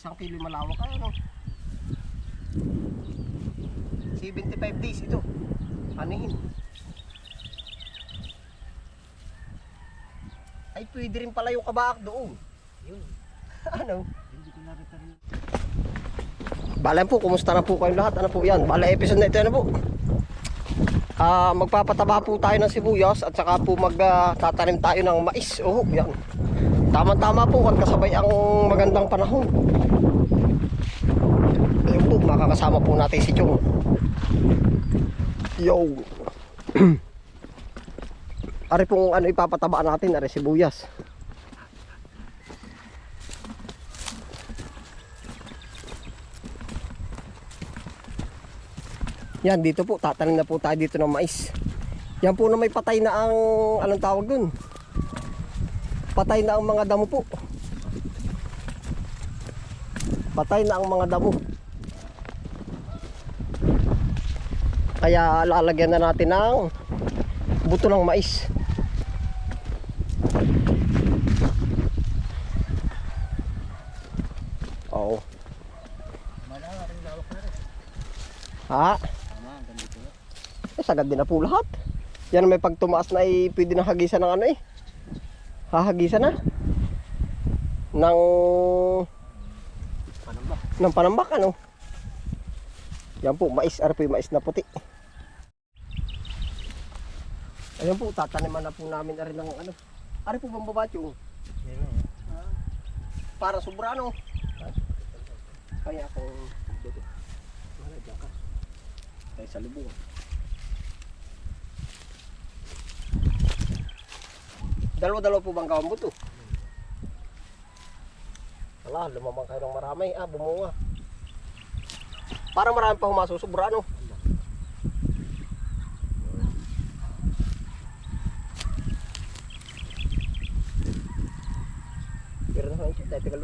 Isang kilo malawak ay ano. 75 days ito. Anihin. Ay pwede rin pala yung kabaak doon. Yun. ano? Hindi ko na-repair yun. Bala po, kumusta na po kayong lahat? Ano po yan? Bala episode na ito, ano po? Ah, magpapataba po tayo ng sibuyas at saka po magtatanim tayo ng mais. Oh, yan. Tama-tama po at kasabay ang magandang panahon. Makakasama po natin si Chong. Yo. Ari pong ano ipapataba natin, ari sibuyas. Yan, dito po, tatanim na po tayo dito ng mais. Yan po na may patay na ang, anong tawag dun? Patay na ang mga damo po. Patay na ang mga damo. Kaya lalagyan na natin ng buto ng mais. Oo. Ha? Eh, sagad din na po lahat. Yan may pagtumaas na ay pwede na hagisan ng ano eh. Hahagisan na. Ng Panamba. ng panambak ano. Yan po, mais, ano po yung mais na puti. Ayan po, tataniman na po namin na rin ng ano. Ari po bang babatyo? Yun o. Para sobra ano. Kaya ako dito. Wala dyan ka. Kaya sa lubong. Dalawa-dalawa po bang kawang buto? Wala, lumamang kayo ng marami. Ah, bumunga. Parang marami pa humasusubra ano. Pero na lang siya, dahil tagal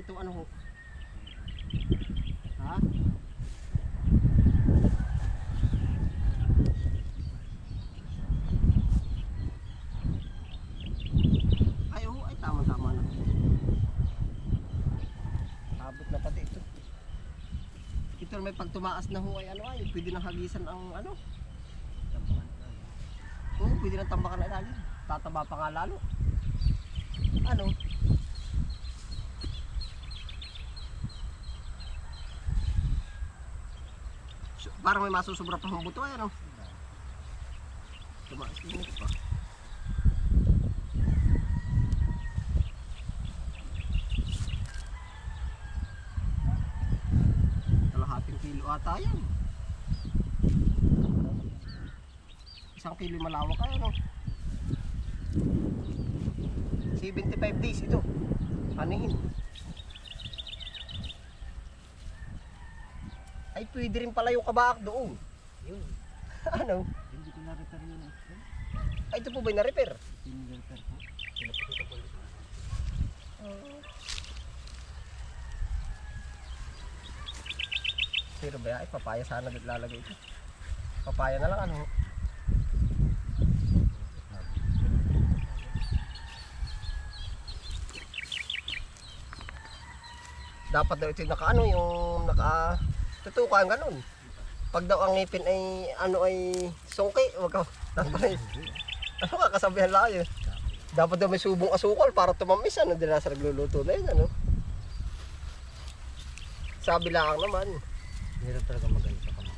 na ito ano ho? Ha? Ay oo, ay tama tama na. Abot na pati ito. Ito may pag tumaas na ho ay ano ay pwede nang hagisan ang ano. Oo, pwede nang tambakan na ilalim. Tataba pa nga lalo. Ano? Parang may masusubra pa ng buto ay ano? Tumaas din ito pa. Kalahating kilo ata yan. Isang kilo malawak ay ano? 75 days ito. Anihin. Pwede rin pala yung kabaak doon. Yun. ano? Hindi ko na-repair yun. Ay ito po ba yung na-repair? Pin-repair ko. Pinapakita ko ulit. Pero ba ay papaya sana din lalagay ito. Papaya na lang ano. Dapat daw ito yung naka ano yung naka tutukan ganun. Pag daw ang ngipin ay ano ay sungki, wag ka. Dapat ay ano ka kasabihan lang yun. Dapat daw may subong asukal para tumamis ano dila sa nagluluto na yun ano. Sabi lang naman. Meron talaga magalit sa kamay.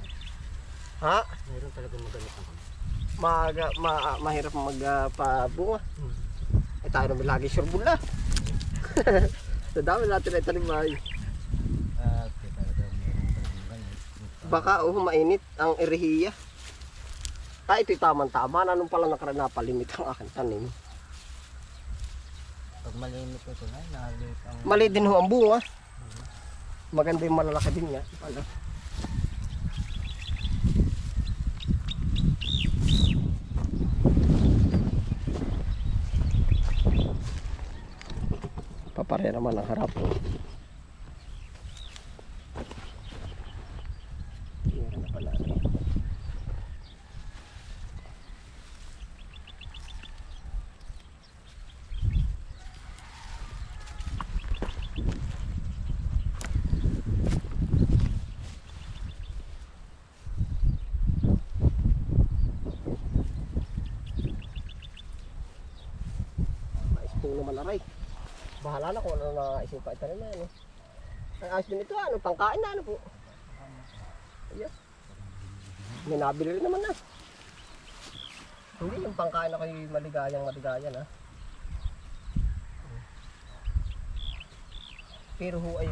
Ha? Meron talaga magalit ang kamay. Maga, ma, mahirap magpabunga. Hmm. Eh tayo naman lagi sure bula. Sa dami natin ay tanim ay. Ah, okay, talaga meron talagang ganun. Baka oh, mainit ang erihiya. Ah, ito'y tamang-tama. Anong pala napalimit ang aking tanim? Pag malimit ito na, ang... Mali din ho ang bunga. Maganda yung malalaki din nga. Pala. Papare naman ang harap. oh. Aray. Bahala na kung ano na isip pa ito rin na ano. Ay, ayos din ito ano, pangkain na ano po. Ayos. May nabili rin naman na. Hindi yung pangkain ako yung maligayang maligaya na. Pero ho ay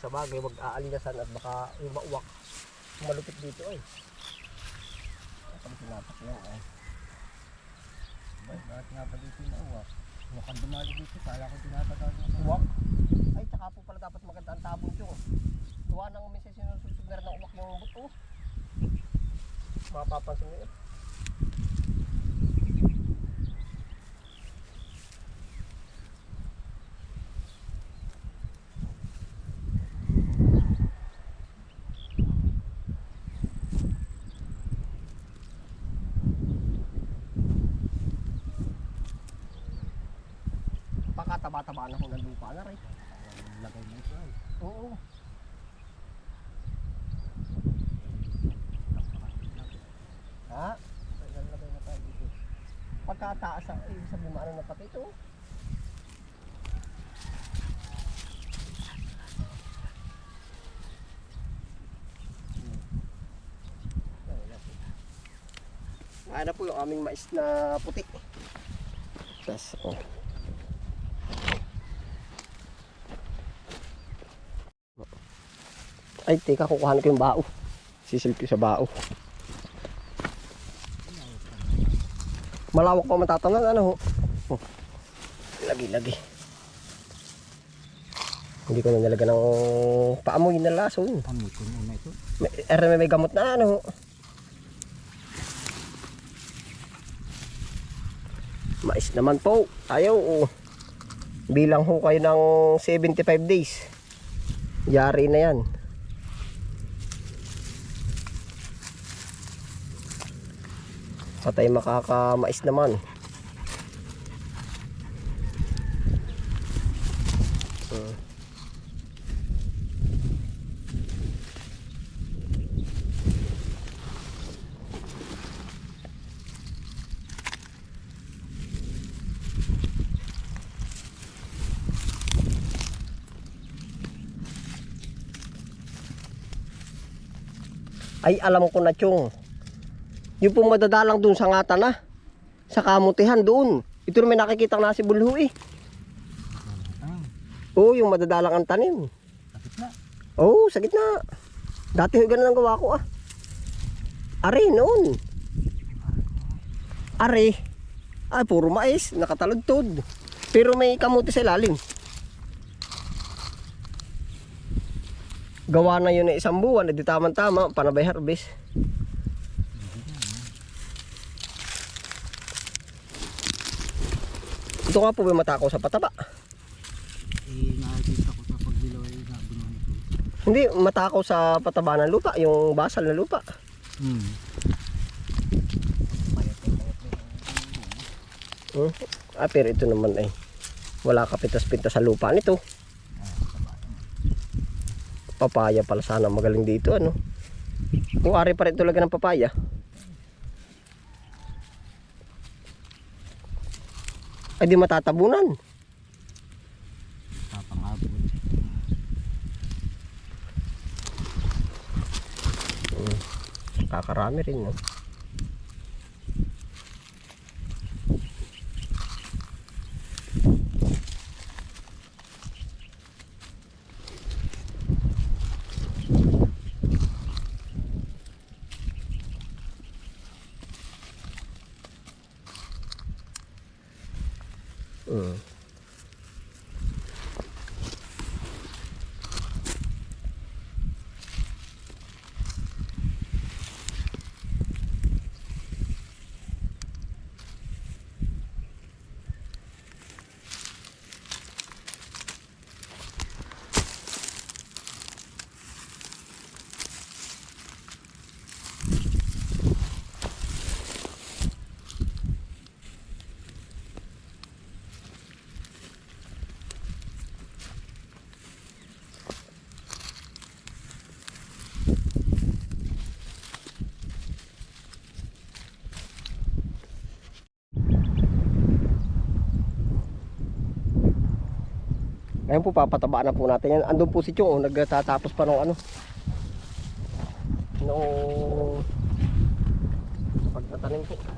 sa bagay wag aalinasan at baka yung mauwak malupit dito ay. Kapag sinapak yan ay. Bakit nga ba dito nauwak? Kang dumali dito, kala ko tinatagal mo. Uwak? Ay, tsaka po pala dapat maganda ang tabon yung. Gawa ng minsan sinususog na rin ng uwak yung buto. Mapapansin nyo yun. Baka taba-taba na ho ng lupa na rin. Lagay mo ito ay. Oo. Ha? Lagay na tayo dito. Pagkataas sa ibig sabihin mo ano na pati ito. Ano po yung aming mais na puti. Yes, oh. Ay, teka, kukuhanin ko yung bao. Sisilpi sa bao. Malawak pa matatangan, ano ho? Oh. Lagi-lagi. Hindi ko na nilagyan ng paamoy na laso. yun. Amoy ko muna ito. May, er, may, may gamot na, ano ho? Mais naman po. Ayaw, oh. Bilang ho kayo ng 75 days. Yari na yan. Patay makakamais naman. Ay, alam ko na, Chong. Yung pong madadalang dun sa ngata na. Sa kamutihan doon. Ito na may nakikita na si Bulho eh. Ah, Oo, yung madadalang ang tanim. sakit na. Oo, sa gitna. Dati ho ganun ang gawa ko ah. Are, noon. Are. Ay, puro mais. Nakatalagtod. Pero may kamuti sa ilalim. Gawa na yun ng isang buwan. Hindi tama-tama. Panabay harvest. Ito nga po may matakaw sa pataba. Eh, nakikita ko sa pagdilaw ay mo ito. Hindi, matakaw sa pataba ng lupa. Yung basal na lupa. Hmm. Hmm? Ah, pero ito naman ay wala kapitas-pintas sa lupa nito. Papaya pala sana magaling dito ano. Kung ari pa rin talaga ng papaya. Ay di matatabunan. Tapangabot. Kakarami rin no. Uh. Ngayon po papatabaan na po natin yan. Andun po si Chong, oh, nagtatapos pa ng ano. Nung pagtatanim po.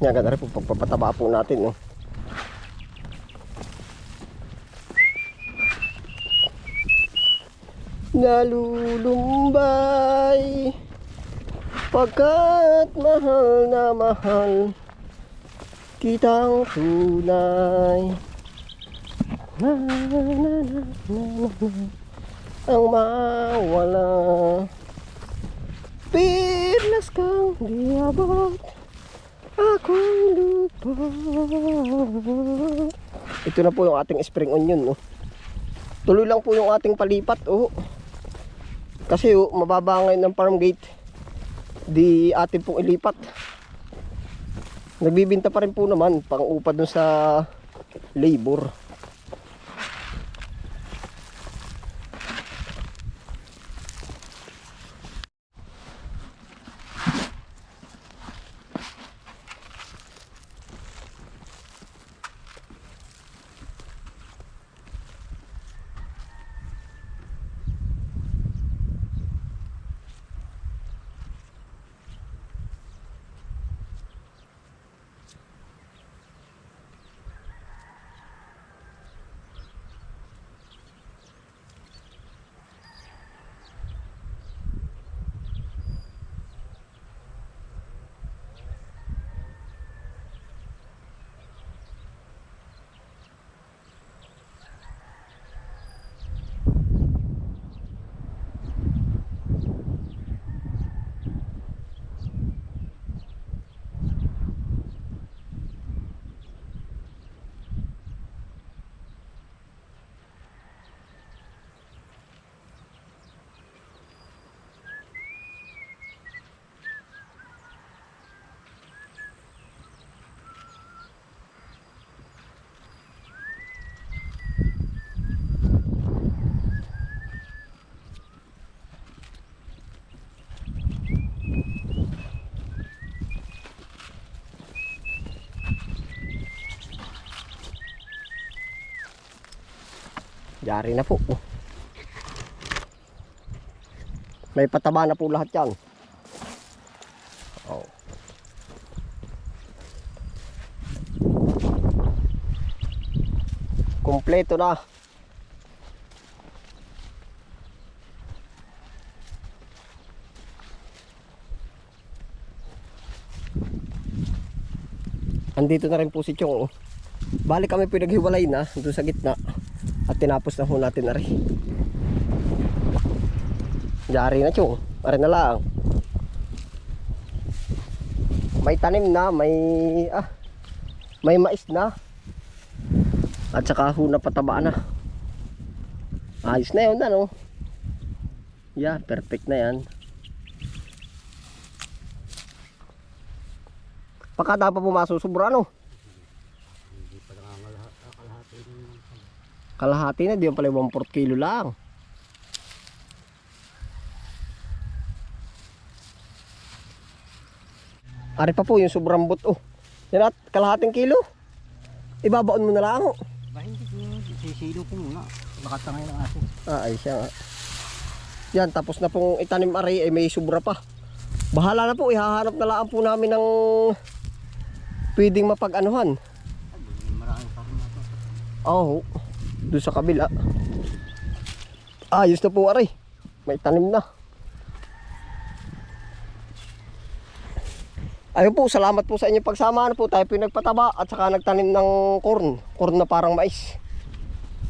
Yan, ganda rin po pagpapataba po natin. No? Nalulumbay Pagkat mahal na mahal Kitang tunay na, na, na, na, na, na. Ang mawala Pirlas kang di Akong lupa Ito na po yung ating spring onion no? Tuloy lang po yung ating palipat oh. Kasi oh, mababa ngayon ng farm gate Di atin pong ilipat Nagbibinta pa rin po naman Pang upad dun sa labor Yari na po. May pataba na po lahat yan. Oh. Kompleto na. Andito na rin po si Chong. oh. Balik kami pinaghiwalay na doon sa gitna. Tinapos na ho natin na rin. Yari na chong. Pare na lang. May tanim na, may ah, may mais na. At saka ho na pataba na. Ayos na yun ano. Yeah, perfect na yan. Pagka pa pumasok sobra ano. Kalahati na, di pala 1-4 kilo lang. Ari pa po yung sobrang bot. Oh. Yan at kalahating kilo. Ibabaon mo na lang. Oh. Ba hindi ko sisilo ko muna. Baka tangay ng aso. Ah, ay siya. Yan, tapos na pong itanim ari ay may sobra pa. Bahala na po, ihahanap na lang po namin ng pwedeng mapag-anuhan. Oh doon sa kabila. Ayos na po ari. May tanim na. Ayun po, salamat po sa inyong pagsama. Ano po, tayo po nagpataba at saka nagtanim ng corn. Corn na parang mais.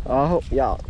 Ah, yan.